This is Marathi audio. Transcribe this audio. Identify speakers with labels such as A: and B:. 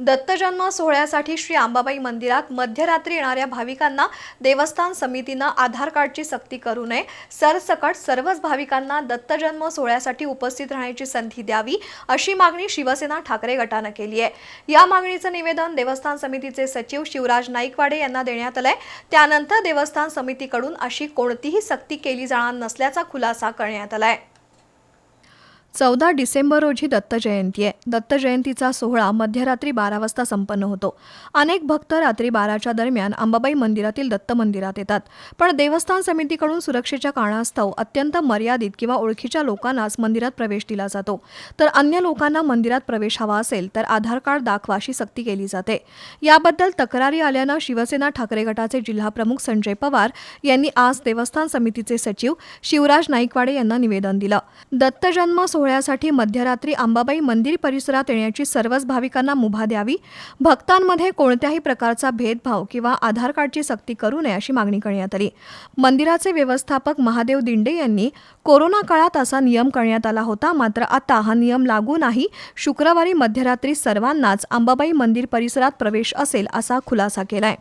A: दत्तजन्म सोहळ्यासाठी श्री अंबाबाई मंदिरात मध्यरात्री येणाऱ्या भाविकांना देवस्थान समितीनं आधार कार्डची सक्ती करू नये. सरसकट सर्वच भाविकांना दत्तजन्म सोहळ्यासाठी उपस्थित राहण्याची संधी द्यावी अशी मागणी शिवसेना ठाकरे गटानं केली आहे. या मागणीचं निवेदन देवस्थान समितीचे सचिव शिवराज नाईकवाडे यांना देण्यात आलंय. त्यानंतर देवस्थान समितीकडून अशी कोणतीही सक्ती केली जाणार नसल्याचा खुलासा करण्यात आलाय. चौदा डिसेंबर रोजी दत्त जयंती आहे. दत्त जयंतीचा सोहळा मध्यरात्री बारा वाजता संपन्न होतो. अनेक भक्त रात्री बाराच्या दरम्यान अंबाबाई मंदिरातील दत्त मंदिरात येतात. पण देवस्थान समितीकडून सुरक्षेच्या कारणास्तव अत्यंत मर्यादित किंवा ओळखीच्या लोकांनाच मंदिरात प्रवेश दिला जातो. तर अन्य लोकांना मंदिरात प्रवेश हवा असेल तर आधार कार्ड दाखवा अशी सक्ती केली जाते. याबद्दल तक्रारी आल्यानं शिवसेना ठाकरे गटाचे जिल्हाप्रमुख संजय पवार यांनी आज देवस्थान समितीचे सचिव शिवराज नाईकवाडे यांना निवेदन दिलं. दत्तजन्म सोहळ्यासाठी मध्यरात्री अंबाबाई मंदिर परिसरात येण्याची सर्वच भाविकांना मुभा द्यावी. भक्तांमध्ये कोणत्याही प्रकारचा भेदभाव किंवा आधार कार्डची सक्ती करू नये अशी मागणी करण्यात आली. मंदिराचे व्यवस्थापक महादेव दिंडे यांनी कोरोना काळात असा नियम करण्यात आला होता मात्र आता हा नियम लागू नाही. शुक्रवारी मध्यरात्री सर्वांनाच अंबाबाई मंदिर परिसरात प्रवेश असेल असा खुलासा केलाय.